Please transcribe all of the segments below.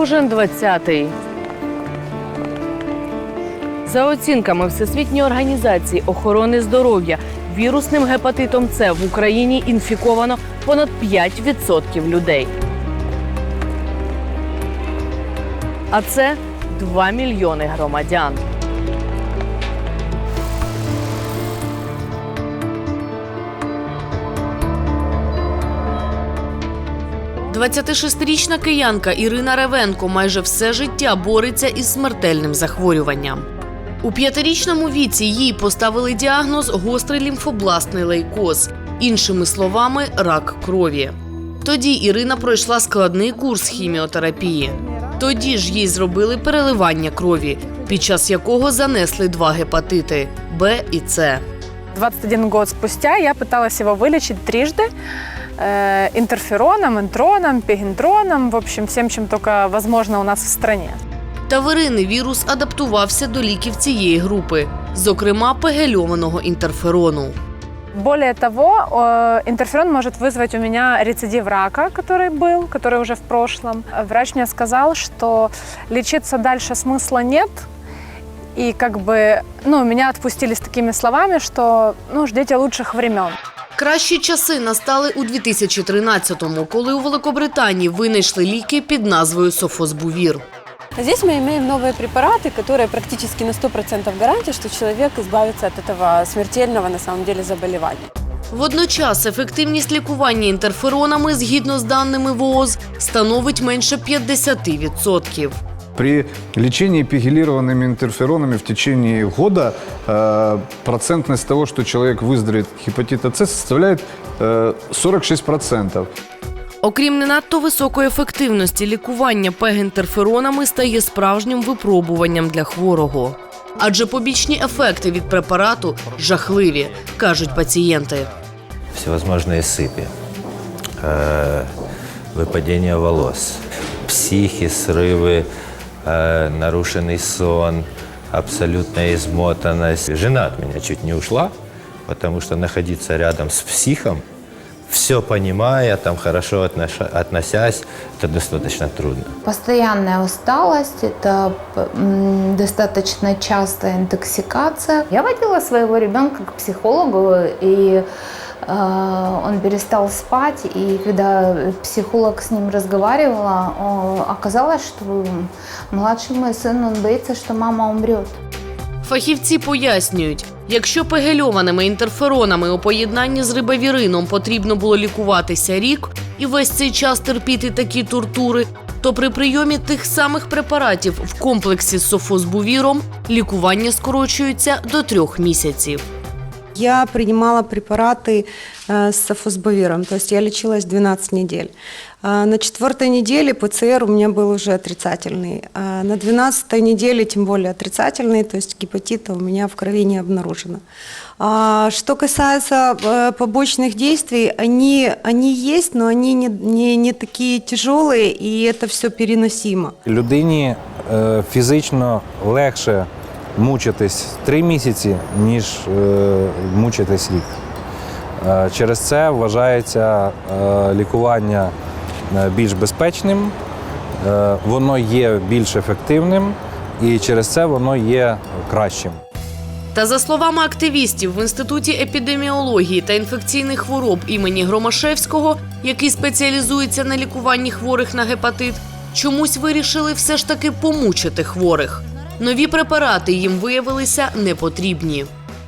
кожен двадцятий. За оцінками Всесвітньої організації охорони здоров'я, вірусним гепатитом С в Україні інфіковано понад 5% людей. А це 2 мільйони громадян. – 26-річна киянка Ірина Ревенко майже все життя бореться із смертельним захворюванням. У п'ятирічному віці їй поставили діагноз гострий лімфобластний лейкоз, іншими словами, рак крові. Тоді Ірина пройшла складний курс хіміотерапії. Тоді ж їй зробили переливання крові, під час якого занесли два гепатити Б і С. 21 год спустя я пыталась его вылечить трижды э, интерфероном, интроном, пегинтроном, в общем, всем, чем только возможно у нас в стране. Та в Ірини вірус адаптувався до ліків цієї групи, зокрема пегельованого інтерферону. Более того, э, интерферон может вызвать у меня рецидив рака, который был, который уже в прошлом. Врач мне сказал, что лечиться дальше смысла нет. И как бы, ну, меня отпустили с такими словами, что, ну, ждите лучших времен. Кращі часи настали у 2013-му, коли у Великобританії винайшли ліки під назвою Софосбувір. Здесь мы имеем новые препараты, которые практически на 100% гарантия, что человек избавится от этого смертельного на самом деле заболевания. Водночас ефективність лікування інтерферонами, згідно з даними ВООЗ, становить менше 50%. При лечении пегилированными интерферонами в течение года э, процентность того, что человек выздоровеет от гепатита С, составляет э, 46%. Окрім не надто високої ефективності, лікування пегінтерферонами стає справжнім випробуванням для хворого. Адже побічні ефекти від препарату жахливі, кажуть пацієнти. всевозможные сыпи, э, выпадение волос, психи, срывы, э, нарушенный сон, абсолютная измотанность. Жена от меня чуть не ушла, потому что находиться рядом с психом, все понимая, там хорошо отноша- относясь, это достаточно трудно. Постоянная усталость, это м, достаточно частая интоксикация. Я водила своего ребенка к психологу, и э, он перестал спать, и когда психолог с ним разговаривала, оказалось, что младший мой сын, он боится, что мама умрет. Фахівці пояснюють, якщо пегельованими інтерферонами у поєднанні з рибавірином потрібно було лікуватися рік і весь цей час терпіти такі тортури, то при прийомі тих самих препаратів в комплексі з софосбувіром лікування скорочується до трьох місяців Я принимала препараты э, с софосбовиром, то есть я лечилась 12 недель. А На четвертой неделе ПЦР у меня был уже отрицательный. А На 12 неделе тем более отрицательный, то есть гепатита у меня в крови не обнаружено. А Что касается э, побочных действий, они, они есть, но они не, не, не такие тяжелые, и это все переносимо. Людині е, фізично легше мучитись три місяці, ніж е, мучитись рік. Е, через це вважається е, лікування більш безпечним, воно є більш ефективним і через це воно є кращим. Та за словами активістів в інституті епідеміології та інфекційних хвороб імені Громашевського, який спеціалізується на лікуванні хворих на гепатит, чомусь вирішили все ж таки помучити хворих. Нові препарати їм виявилися непотрібні.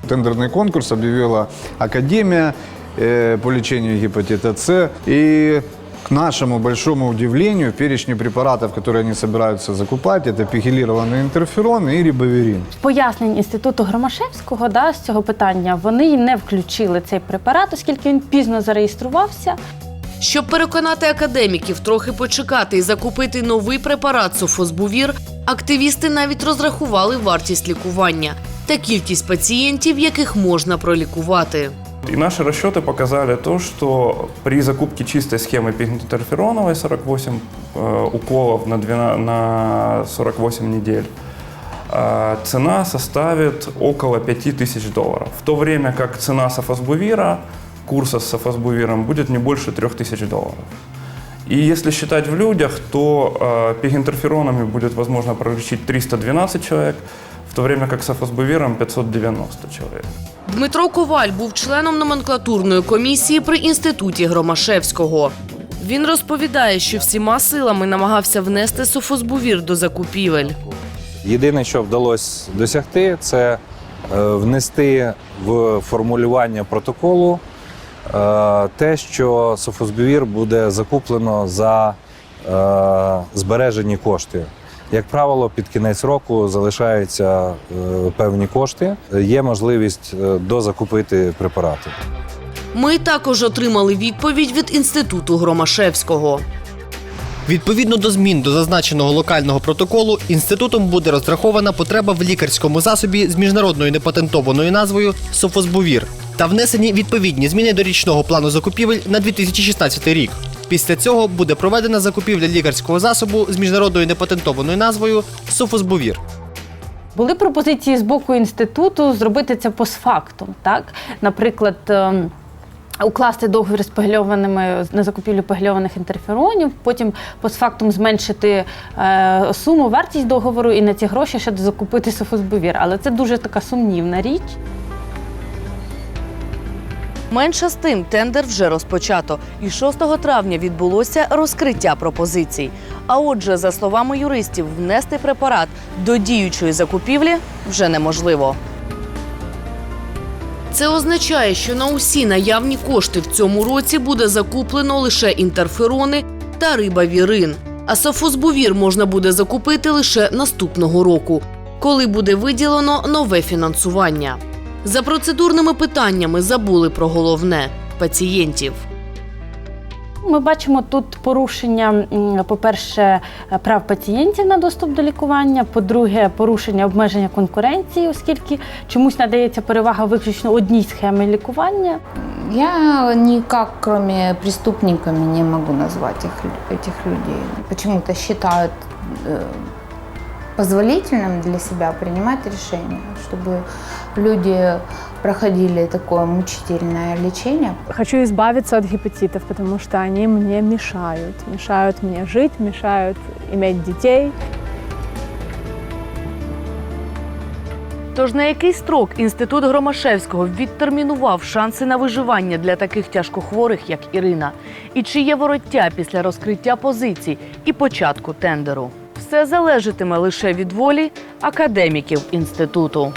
Тендерный конкурс объявила Академия э, по лечению гепатита С. И к нашему большому удивлению, в перечне препаратов, которые они собираются закупать, это пегилированный интерферон и рибовирин. пояснень інституту Громашевського да, з цього питання вони й не включили цей препарат, оскільки він пізно зареєструвався. Щоб переконати академіків трохи почекати і закупити новий препарат софосбувір, активісти навіть розрахували вартість лікування та кількість пацієнтів, яких можна пролікувати. И наши расчеты показали то, что при закупке чистой схемы пигментотерфероновой 48 э, уколов на, 12, на 48 недель э, цена составит около 5000 долларов. В то время как цена софосбувира, курса с софосбувиром будет не больше 3000 долларов. И если считать в людях, то э, пигинтерферонами будет возможно пролечить 312 человек, в то время как с афосбувиром 590 человек. Дмитро Коваль був членом номенклатурної комісії при інституті Громашевського. Він розповідає, що всіма силами намагався внести софосбувір до закупівель. Єдине, що вдалося досягти, це е, внести в формулювання протоколу те, що софосбівір буде закуплено за е, збережені кошти. Як правило, під кінець року залишаються е, певні кошти. Є можливість е, дозакупити препарати. Ми також отримали відповідь від інституту Громашевського. Відповідно до змін до зазначеного локального протоколу, інститутом буде розрахована потреба в лікарському засобі з міжнародною непатентованою назвою Софосбувір та внесені відповідні зміни до річного плану закупівель на 2016 рік. Після цього буде проведена закупівля лікарського засобу з міжнародною непатентованою назвою Софосбувір. Були пропозиції з боку інституту зробити це постфактум, так? Наприклад, ем, укласти договір з пегльованими на закупівлю пегльованих інтерферонів, потім постфактум зменшити е, суму, вартість договору і на ці гроші ще закупити софосбувір. Але це дуже така сумнівна річ. Менше з тим, тендер вже розпочато, і 6 травня відбулося розкриття пропозицій. А отже, за словами юристів, внести препарат до діючої закупівлі вже неможливо. Це означає, що на усі наявні кошти в цьому році буде закуплено лише інтерферони та рибавірин. А софосбувір можна буде закупити лише наступного року, коли буде виділено нове фінансування. За процедурними питаннями забули про головне пацієнтів. Ми бачимо тут порушення, по-перше, прав пацієнтів на доступ до лікування. По-друге, порушення обмеження конкуренції, оскільки чомусь надається перевага виключно одній схемі лікування. Я никак, кроме преступниками, не могу назвать их, этих людей. Почему-то считают э, позволительным для себя принимать решения, чтобы люди проходили такое мучительное лечение. Хочу избавиться от гепатитов, потому что они мне мешают. Мешают мне жить, мешают иметь детей. Тож на який строк інститут Громашевського відтермінував шанси на виживання для таких тяжкохворих, як Ірина? І чи є вороття після розкриття позицій і початку тендеру? Все залежатиме лише від волі академіків інституту.